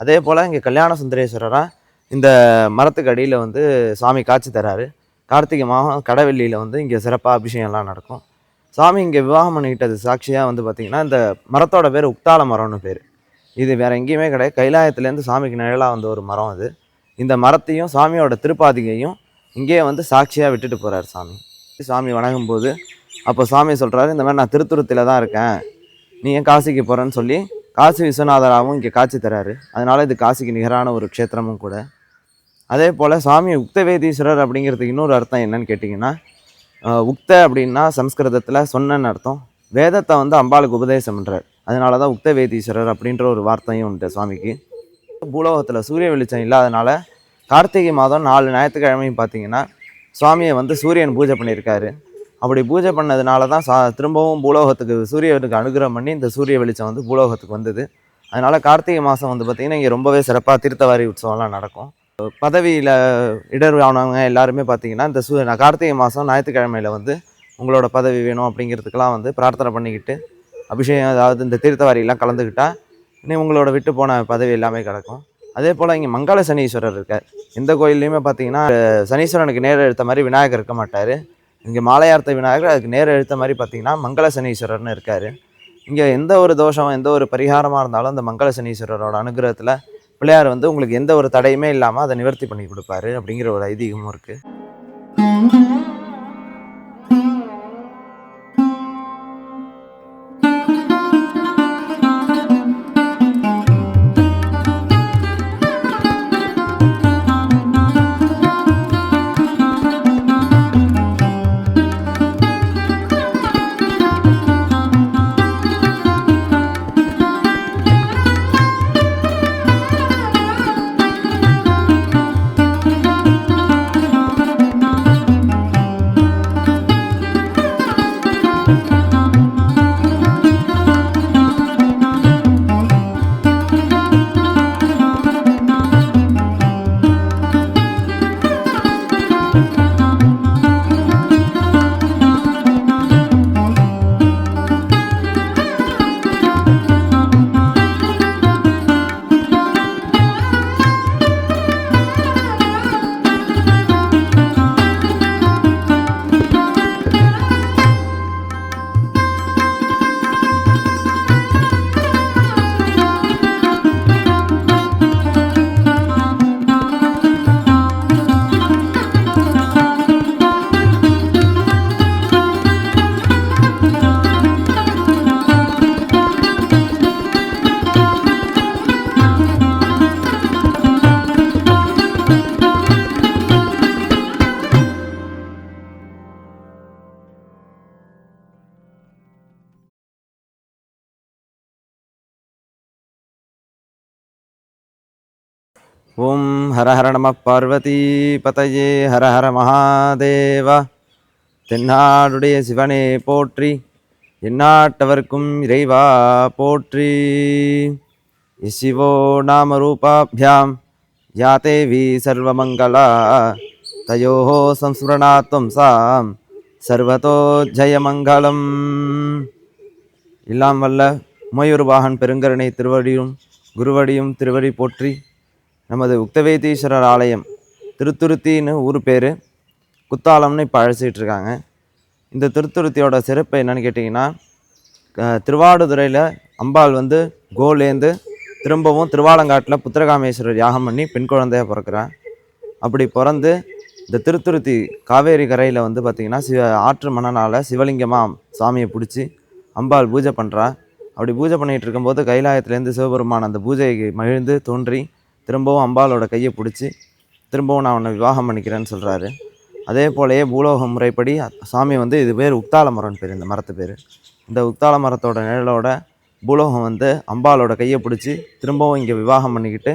அதே போல் இங்கே கல்யாண சுந்தரேஸ்வரராக இந்த மரத்துக்கு அடியில் வந்து சாமி காட்சி தராரு. கார்த்திகை மாதம் கடவெள்ளியில் வந்து இங்கே சிறப்பாக அபிஷேகம்லாம் நடக்கும். சாமி இங்கே விவாகம் பண்ணிக்கிட்டது சாட்சியாக வந்து பார்த்திங்கன்னா இந்த மரத்தோட பேர் உக்தால மரம்னு பேர். இது வேறு எங்கேயுமே கிடையாது. கைலாயத்துலேருந்து சாமிக்கு நிழலாக வந்த ஒரு மரம் அது. இந்த மரத்தையும் சாமியோட திருப்பாதிகையும் இங்கேயே வந்து சாட்சியாக விட்டுட்டு போகிறார் சாமி. சாமி வணங்கும் போது அப்போ சாமி சொல்கிறாரு இந்த மாதிரி நான் திருத்துறத்தில் தான் இருக்கேன். நீ ஏன் காசிக்கு போகிறேன்னு சொல்லி காசி விஸ்வநாதராகவும் இங்கே காட்சி தராரு. அதனால் இது காசிக்கு நிகரான ஒரு க்ஷேத்திரமும் கூட. அதே போல் சாமி உக்தவேதீஸ்வரர் அப்படிங்கிறதுக்கு இன்னொரு அர்த்தம் என்னன்னு கேட்டிங்கன்னா உக்த அப்படின்னா சம்ஸ்கிருதத்தில் சொன்னன்னு அர்த்தம். வேதத்தை வந்து அம்பாளுக்கு உபதேசம் பண்ணுறார் அதனால தான் உக்தவேதீஸ்வரர் அப்படின்ற ஒரு வார்த்தையும் உண்டு சுவாமிக்கு. பூலோகத்தில் சூரிய வெளிச்சம் இல்லாதனால கார்த்திகை மாதம் நாலு ஞாயிற்றுக்கிழமையும் பார்த்தீங்கன்னா சுவாமியை வந்து சூரியன் பூஜை பண்ணியிருக்காரு. அப்படி பூஜை பண்ணதுனால தான் சா திரும்பவும் பூலோகத்துக்கு சூரியனுக்கு அனுகிரகம் பண்ணி இந்த சூரிய வெளிச்சம் வந்து பூலோகத்துக்கு வந்தது. அதனால் கார்த்திகை மாதம் வந்து பார்த்திங்கன்னா இங்கே ரொம்பவே சிறப்பாக தீர்த்தவாரி உற்சவம்லாம் நடக்கும். பதவியில் இடர் ஆனவங்க எல்லாருமே பார்த்திங்கன்னா இந்த சூ நான் கார்த்திகை மாதம் ஞாயிற்றுக்கிழமையில் வந்து உங்களோட பதவி வேணும் அப்படிங்கிறதுக்கெல்லாம் வந்து பிரார்த்தனை பண்ணிக்கிட்டு அபிஷேகம் அதாவது இந்த தீர்த்தவாரியெல்லாம் கலந்துக்கிட்டால் இன்னும் உங்களோட விட்டு போன பதவி எல்லாமே கிடக்கும். அதே போல் இங்கே மங்கள சனீஸ்வரர் இருக்கார். எந்த கோயில்லையுமே பார்த்தீங்கன்னா சனீஸ்வரனுக்கு நேரம் எடுத்த மாதிரி விநாயகர் இருக்க மாட்டார். இங்கே மாலையார்த்த விநாயகர் அதுக்கு நேர் எழுத்த மாதிரி பார்த்திங்கன்னா மங்கள சனீஸ்வரர்னு இருக்கார். இங்கே எந்த ஒரு தோஷம் எந்த ஒரு பரிகாரமாக இருந்தாலும் அந்த மங்கள சனீஸ்வரரோட அனுகிரகத்தில் பிள்ளையார் வந்து உங்களுக்கு எந்த ஒரு தடையுமே இல்லாமல் அதை நிவர்த்தி பண்ணி கொடுப்பாரு அப்படிங்கிற ஒரு ஐதீகமும் இருக்குது ஓம் ஹர ஹர நம பார்வதி பதையே ஹர ஹர மகாதேவா. தென்னாடுடைய சிவனே போற்றி எந்நாட்டவர்க்கும் இறைவா போற்றி. இசிவோ நாம ரூபாபியாம் யா தேவி சர்வமங்களா. தயோ சம்ஸ்மரணாத்வம் சாம் சர்வதோ ஜெயமங்கலம். எல்லாம் வல்ல உமையொரு வாகன் பெருங்கருணை திருவடியும் குருவடியும் திருவடி போற்றி நமது உக்தவேதீஸ்வரர் ஆலயம் திருத்துருத்தின்னு ஊர் பேர். குத்தாலம்னு இப்போ அழைச்சிட்டு இருக்காங்க இந்த திருத்துருத்தியோட சிறப்பு என்னன்னு கேட்டிங்கன்னா திருவாடுதுறையில் அம்பாள் வந்து கோலேந்து திரும்பவும் திருவாலங்காட்டில் புத்திரகாமேஸ்வரர் யாகம் பண்ணி பெண் குழந்தையாக பிறக்கிறான் அப்படி பிறந்து இந்த திருத்துருத்தி காவேரி கரையில் வந்து பார்த்திங்கன்னா சிவ ஆற்று மணனால் சிவலிங்கமாக சாமியை பிடிச்சி அம்பாள் பூஜை பண்ணுறா அப்படி பூஜை பண்ணிகிட்டு இருக்கும்போது கைலாயத்துலேருந்து சிவபெருமான் அந்த பூஜைக்கு மகிழ்ந்து தோன்றி திரும்பவும் அம்பாலோட கையை பிடிச்சி திரும்பவும் நான் உன்னை விவாகம் பண்ணிக்கிறேன்னு சொல்கிறாரு அதே போலயே பூலோக முறைப்படி சாமி வந்து இது பேர் உக்தால மரம்னு பேர் இந்த மரத்து பேர். இந்த உக்தால மரத்தோட நிழலோட பூலோகம் வந்து அம்பாலோட கையை பிடிச்சி திரும்பவும் இங்கே விவாகம் பண்ணிக்கிட்டு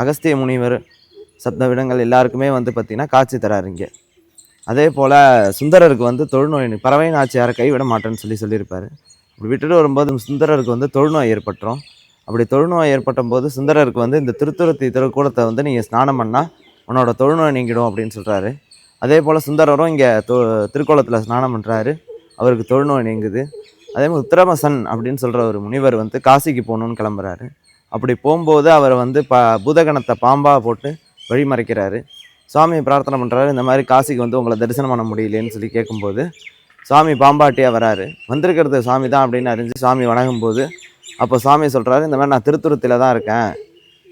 அகஸ்திய முனிவர் சப்த விடங்கள் எல்லாருக்குமே வந்து பார்த்திங்கன்னா காட்சி தராரு இங்கே. அதே போல் சுந்தரருக்கு வந்து தொழுநோய் பறவை நாச்சியாரை கைவிட மாட்டேன்னு சொல்லி சொல்லியிருப்பார். இப்படி விட்டுட்டு வரும்போது சுந்தரருக்கு வந்து தொழுநோய் ஏற்பட்டுரும். அப்படி தொழுநோய் ஏற்பட்ட போது சுந்தரருக்கு வந்து இந்த திருத்துருத்தி திருக்கூடத்தை வந்து நீங்கள் ஸ்நானம் பண்ணால் உன்னோட தொழுநோய் நீங்கிடும் அப்படின்னு சொல்கிறாரு அதே போல் சுந்தரரும் இங்கே தொ திருக்கோலத்தில் ஸ்நானம் பண்ணுறாரு அவருக்கு தொழுநோய் நீங்குது. அதே மாதிரி உத்திரமசன் அப்படின்னு சொல்கிற ஒரு முனிவர் வந்து காசிக்கு போகணுன்னு கிளம்புறாரு. அப்படி போகும்போது அவர் வந்து ப பூதகணத்தை பாம்பாக போட்டு வழிமறைக்கிறாரு. சாமியை பிரார்த்தனை பண்ணுறாரு இந்த மாதிரி காசிக்கு வந்து உங்களை தரிசனம் பண்ண முடியலேன்னு சொல்லி கேட்கும்போது சாமி பாம்பாட்டியாக வராரு. வந்திருக்கிறது சாமி தான் அப்படின்னு அறிஞ்சு சாமி வணங்கும் போது அப்போ சாமி சொல்கிறாரு இந்த மாதிரி நான் திருத்துறத்தில் தான் இருக்கேன்.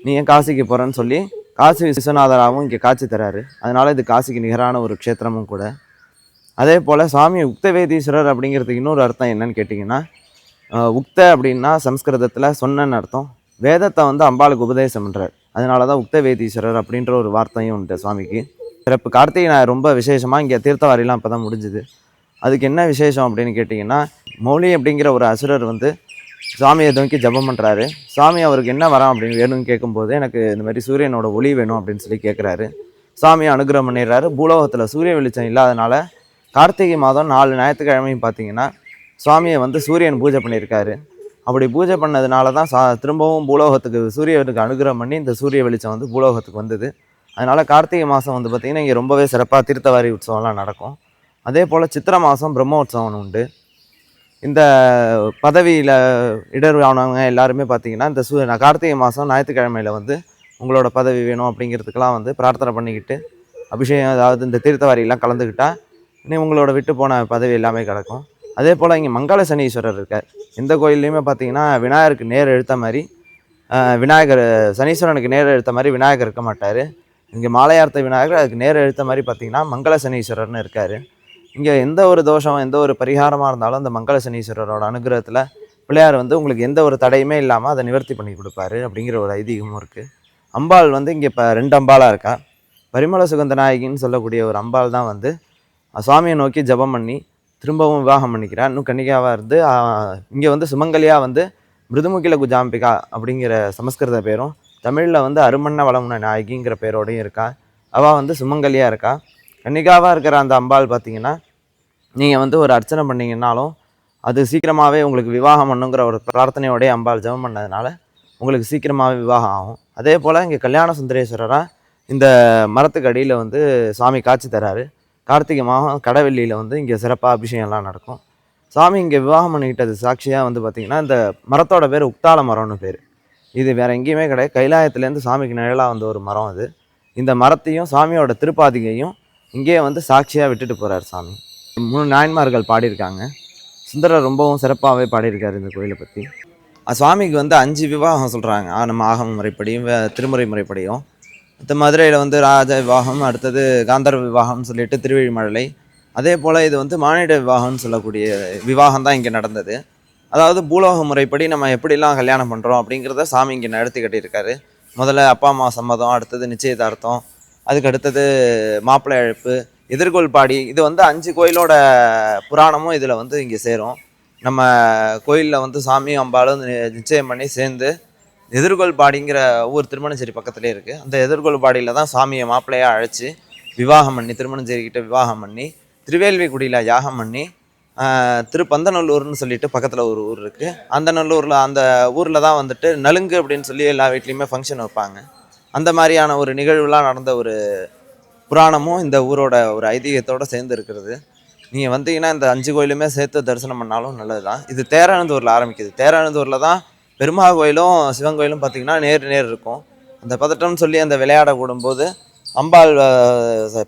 நீ ஏன் காசிக்கு போகிறேன்னு சொல்லி காசி விஸ்வநாதராகவும் இங்கே காட்சி தராரு. அதனால் இது காசிக்கு நிகரான ஒரு க்ஷேத்திரமும் கூட. அதே போல் சாமி உக்தவேதீஸ்வரர் அப்படிங்கிறதுக்கு இன்னொரு அர்த்தம் என்னன்னு கேட்டிங்கன்னா உக்த அப்படின்னா சம்ஸ்கிருதத்தில் சொன்னன்னு அர்த்தம். வேதத்தை வந்து அம்பாளுக்கு உபதேசம் பண்ணுறார் அதனால தான் உக்தவேதீஸ்வரர் அப்படின்ற ஒரு வார்த்தையும் உண்டு சுவாமிக்கு. சிறப்பு. கார்த்திகை நான் ரொம்ப விசேஷமாக இங்கே தீர்த்தவாரிலாம் இப்போ தான் முடிஞ்சுது. அதுக்கு என்ன விசேஷம் அப்படின்னு கேட்டிங்கன்னா மௌலி அப்படிங்கிற ஒரு அசுரர் வந்து சாமியை நோக்கி ஜெபம் பண்ணுறாரு சாமி அவருக்கு என்ன வரான் அப்படின்னு வேணும்னு கேட்கும்போது எனக்கு இந்த மாதிரி சூரியனோட ஒளி வேணும் அப்படின்னு சொல்லி கேட்குறாரு சாமியை அனுகிரகம் பண்ணிடுறாரு. பூலோகத்தில் சூரிய வெளிச்சம் இல்லாதனால கார்த்திகை மாதம் நாலு ஞாயிற்றுக்கிழமையும் பார்த்தீங்கன்னா சுவாமியை வந்து சூரியன் பூஜை பண்ணியிருக்காரு. அப்படி பூஜை பண்ணதுனால தான் சா திரும்பவும் பூலோகத்துக்கு சூரியனுக்கு அனுகிரகம் பண்ணி இந்த சூரிய வெளிச்சம் வந்து பூலோகத்துக்கு வந்தது. அதனால் கார்த்திகை மாதம் வந்து பார்த்திங்கன்னா இங்கே ரொம்பவே சிறப்பாக தீர்த்தவாரி உற்சவம்லாம் நடக்கும். அதே போல் சித்திரை மாதம் பிரம்ம உற்சவம் உண்டு. இந்த பதவியில் இடர்வானவங்க எல்லாருமே பார்த்தீங்கன்னா இந்த சூ நான் கார்த்திகை மாதம் ஞாயிற்றுக்கிழமையில் வந்து உங்களோட பதவி வேணும் அப்படிங்கிறதுக்கெலாம் வந்து பிரார்த்தனை பண்ணிக்கிட்டு அபிஷேகம் அதாவது இந்த தீர்த்தவாரியெல்லாம் கலந்துக்கிட்டால் இன்னும் உங்களோட விட்டு போன பதவி எல்லாமே கிடக்கும். அதே போல் இங்கே மங்கள சனீஸ்வரர் இருக்கார். எந்த கோயில்லையுமே பார்த்திங்கன்னா விநாயகருக்கு நேர் எழுத்த மாதிரி விநாயகர் சனீஸ்வரனுக்கு நேர் எழுத்த மாதிரி விநாயகர் இருக்க மாட்டார். இங்கே மாலையார்த்த விநாயகர் அதுக்கு நேர் எழுத்த மாதிரி பார்த்திங்கன்னா மங்கள சனீஸ்வரர்னு இருக்கார். இங்கே எந்த ஒரு தோஷம் எந்த ஒரு பரிகாரமாக இருந்தாலும் அந்த மங்கள சனீஸ்வரரோட அனுகிரகத்தில் பிள்ளையார் வந்து உங்களுக்கு எந்த ஒரு தடையுமே இல்லாமல் அதை நிவர்த்தி பண்ணி கொடுப்பாரு அப்படிங்கிற ஒரு ஐதீகமும் இருக்குது அம்பாள் வந்து இங்கே இப்போ ரெண்டு அம்பாளாக இருக்கா? பரிமள சுகந்த நாயகின்னு சொல்லக்கூடிய ஒரு அம்பாள் தான் வந்து சுவாமியை நோக்கி ஜெபம் பண்ணி திரும்பவும் விவாகம் பண்ணிக்கிறார். இன்னும் கன்னிகாவாக இருந்து இங்கே வந்து சுமங்கலியாக வந்து மிருதுமுகில குஜாம்பிகா அப்படிங்கிற சமஸ்கிருத பேரும் தமிழில் வந்து அருமண்ண வளமுன நாயகிங்கிற பேரோடையும் இருக்கா? அவள் வந்து சுமங்கலியாக இருக்கா? கன்னிகாவாக இருக்கிற அந்த அம்பாள் பார்த்தீங்கன்னா நீங்கள் வந்து ஒரு அர்ச்சனை பண்ணீங்கன்னாலும் அது சீக்கிரமாகவே உங்களுக்கு விவாகம் பண்ணுங்கிற ஒரு பிரார்த்தனையோடய அம்பாள் ஜெபம் பண்ணதுனால உங்களுக்கு சீக்கிரமாகவே விவாகம் ஆகும். அதே போல் இங்கே கல்யாண சுந்தரேஸ்வரராக இந்த மரத்துக்கு அடியில் வந்து சாமி காட்சி தராரு. கார்த்திகை மாதம் கடவெள்ளியில் வந்து இங்கே சிறப்பாக அபிஷேகம்லாம் நடக்கும். சாமி இங்கே விவாகம் பண்ணிக்கிட்டது சாட்சியாக வந்து பார்த்திங்கன்னா இந்த மரத்தோட பேர் உக்தால மரம்னு பேர். இது வேறு எங்கேயுமே கிடையாது. கைலாயத்துலேருந்து சாமிக்கு நிழலாக வந்த ஒரு மரம் அது. இந்த மரத்தையும் சாமியோட திருப்பாதிகையும் இங்கேயே வந்து சாட்சியாக விட்டுட்டு போகிறார் சாமி. மூணு நாயன்மார்கள் பாடியிருக்காங்க. சுந்தரர் ரொம்பவும் சிறப்பாகவே பாடியிருக்காரு இந்த கோயிலை பற்றி சுவாமிக்கு வந்து அஞ்சு விவாகம் சொல்கிறாங்க நம்ம ஆகம முறைப்படியும் திருமுறை முறைப்படியும். மற்ற மதுரையில் வந்து ராஜ விவாகம் அடுத்தது காந்தர்வ விவாகம்னு சொல்லிட்டு திருவழிமழலை அதே போல் இது வந்து மானிட விவாகம்னு சொல்லக்கூடிய விவாகம் தான் இங்கே நடந்தது. அதாவது பூலோக முறைப்படி நம்ம எப்படிலாம் கல்யாணம் பண்ணுறோம் அப்படிங்கிறத சாமி இங்கே நடத்தி கட்டியிருக்காரு. முதல்ல அப்பா அம்மா சம்மதம் அடுத்தது நிச்சயதார்த்தம் அதுக்கு அடுத்தது மாப்பிள்ளை அழைப்பு எதிர்கொள்பாடி இது வந்து அஞ்சு கோயிலோட புராணமும் இதில் வந்து இங்கே சேரும். நம்ம கோயிலில் வந்து சாமியும் அம்பாலும் நி- நிச்சயம் பண்ணி சேர்ந்து எதிர்கொள்பாடிங்கிற ஊர் திருமணஞ்சேரி பக்கத்துலேயே இருக்குது அந்த எதிர்கொள்பாடியில் தான் சாமியை மாப்பிள்ளையாக அழைச்சி விவாகம் பண்ணி திருமணஞ்சேரிக்கிட்ட விவாகம் பண்ணி திருவேல்விக்குடியில் யாகம் பண்ணி திருப்பந்தநல்லூர்னு சொல்லிட்டு பக்கத்தில் ஒரு ஊர் இருக்குது அந்த நல்லூரில் அந்த ஊரில் தான் வந்துட்டு நலுங்கு அப்படின்னு சொல்லி எல்லா வீட்லேயுமே ஃபங்க்ஷன் வைப்பாங்க. அந்த மாதிரியான ஒரு நிகழ்வுலாம் நடந்த ஒரு புராணமும் இந்த ஊரோட ஒரு ஐதீகத்தோடு சேர்ந்து இருக்கிறது நீங்கள் வந்தீங்கன்னா இந்த அஞ்சு கோயிலுமே சேர்த்து தரிசனம் பண்ணாலும் நல்லது தான் இது தேரானந்தூரில் ஆரம்பிக்குது. தேரானந்தூரில் தான் பெருமாள் கோயிலும் சிவன் கோயிலும் பார்த்தீங்கன்னா நேர் நேர் இருக்கும். அந்த பதட்டம்னு சொல்லி அந்த விளையாட கூடும்போது அம்பாள்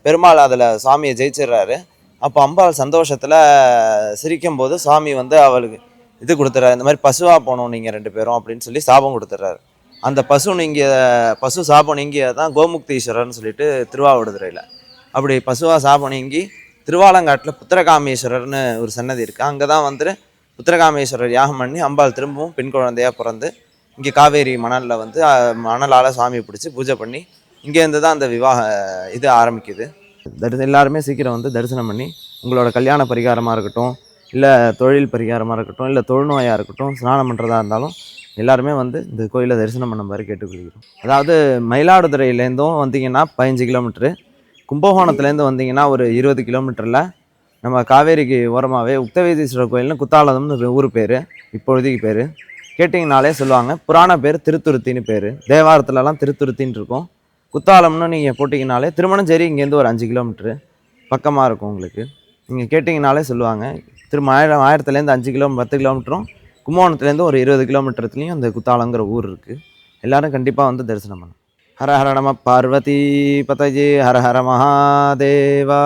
பெருமாள் அதில் சாமியை ஜெயிச்சிடுறாரு. அப்போ அம்பாள் சந்தோஷத்தில் சிரிக்கும்போது சாமி வந்து அவளுக்கு இது கொடுத்துட்றாரு இந்த மாதிரி பசுவாக போகணும் நீங்கள் ரெண்டு பேரும் அப்படின்னு சொல்லி சாபம் கொடுத்துட்றாரு அந்த பசு நீங்கள் பசு சாபம் நீங்கிய தான் கோமுக்தீஸ்வரர்னு சொல்லிட்டு திருவாவடுதுறையில். அப்படி பசுவாக சாபம் நீங்கி திருவாலங்காட்டில் புத்திரகாமேஸ்வரர்னு ஒரு சன்னதி இருக்குது அங்கே தான் வந்துட்டு புத்திரகாமேஸ்வரர் யாகம் பண்ணி அம்பாள் திரும்பவும் பெண் குழந்தையாக பிறந்து இங்கே காவேரி மணலில் வந்து மணலால் சாமி பிடிச்சி பூஜை பண்ணி இங்கேருந்து தான் அந்த விவாக இது ஆரம்பிக்குது. தரிசனம் எல்லாருமே சீக்கிரம் வந்து தரிசனம் பண்ணி உங்களோட கல்யாண பரிகாரமாக இருக்கட்டும் இல்லை தொழில் பரிகாரமாக இருக்கட்டும் இல்லை தொழுநோயாக இருக்கட்டும் ஸ்நானம் பண்ணுறதா இருந்தாலும் எல்லாருமே வந்து இந்த கோயிலை தரிசனம் பண்ணுமாறு கேட்டுக்கொள்கிறோம். அதாவது மயிலாடுதுறையிலேருந்தும் வந்தீங்கன்னா பதினஞ்சு கிலோமீட்ரு கும்பகோணத்துலேருந்து வந்தீங்கன்னா ஒரு இருபது கிலோமீட்டரில் நம்ம காவேரிக்கு ஓரமாகவே உக்தவேதீஸ்வரர் கோயில்னு குத்தாலதம்னு ஊர் பேர் இப்பொழுதைக்கு பேர். கேட்டிங்கனாலே சொல்லுவாங்க புராண பேர் திருத்துருத்தின்னு பேர். தேவாரத்துலலாம் திருத்துருத்தின்னு இருக்கும். குத்தாலம்னு நீங்கள் போட்டிங்கனாலே திருமணஞ்சேரி இங்கேருந்து ஒரு அஞ்சு கிலோமீட்ரு பக்கமாக இருக்கும் உங்களுக்கு. நீங்கள் கேட்டிங்கனாலே சொல்லுவாங்க திரு ஆயிரம் ஆயிரத்துலேருந்து அஞ்சு கிலோ பத்து கிலோமீட்டரும் கும்பகோணத்துலேருந்து ஒரு இருபது கிலோமீட்டர்த்துலேயும் அந்த குத்தாலங்கிற ஊர் இருக்குது எல்லாரும் கண்டிப்பாக வந்து தரிசனம் பண்ணணும். ஹர ஹர நம பார்வதி பதஜி ஹர ஹர மகாதேவா.